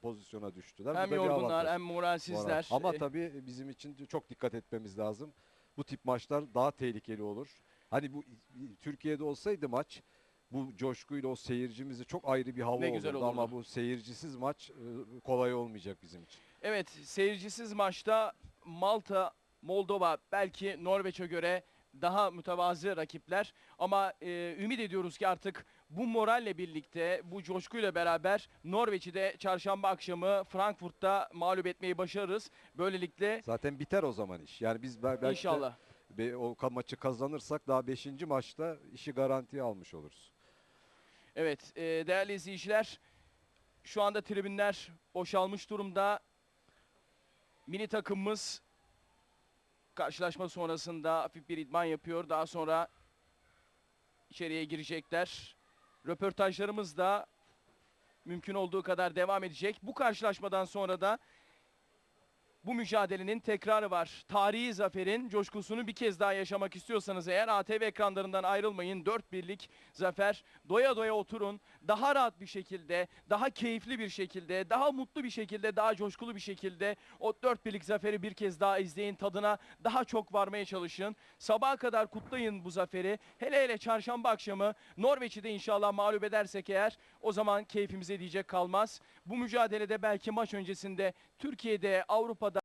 pozisyona düştüler. Hem yorgunlar hem moralsizler. Moral. Ama tabii bizim için çok dikkat etmemiz lazım. Bu tip maçlar daha tehlikeli olur. Hani bu Türkiye'de olsaydı maç bu coşkuyla o seyircimizi çok ayrı bir hava Ne güzel olurdu ama olurdu. bu seyircisiz maç e, kolay olmayacak bizim için. Evet seyircisiz maçta Malta, Moldova belki Norveç'e göre daha mütevazı rakipler ama e, ümit ediyoruz ki artık bu moralle birlikte bu coşkuyla beraber Norveç'i de çarşamba akşamı Frankfurt'ta mağlup etmeyi başarırız. Böylelikle Zaten biter o zaman iş. Yani biz bel- belki de inşallah be- o ka- maçı kazanırsak daha 5. maçta işi garantiye almış oluruz. Evet e, değerli izleyiciler şu anda tribünler boşalmış durumda. Mini takımımız karşılaşma sonrasında hafif bir idman yapıyor. Daha sonra içeriye girecekler. Röportajlarımız da mümkün olduğu kadar devam edecek. Bu karşılaşmadan sonra da bu mücadelenin tekrarı var. Tarihi zaferin coşkusunu bir kez daha yaşamak istiyorsanız eğer ATV ekranlarından ayrılmayın. 4 birlik zafer. Doya doya oturun. Daha rahat bir şekilde, daha keyifli bir şekilde, daha mutlu bir şekilde, daha coşkulu bir şekilde o 4 birlik zaferi bir kez daha izleyin. Tadına daha çok varmaya çalışın. Sabaha kadar kutlayın bu zaferi. Hele hele çarşamba akşamı Norveç'i de inşallah mağlup edersek eğer o zaman keyfimize diyecek kalmaz. Bu mücadelede belki maç öncesinde Türkiye'de, Avrupa'da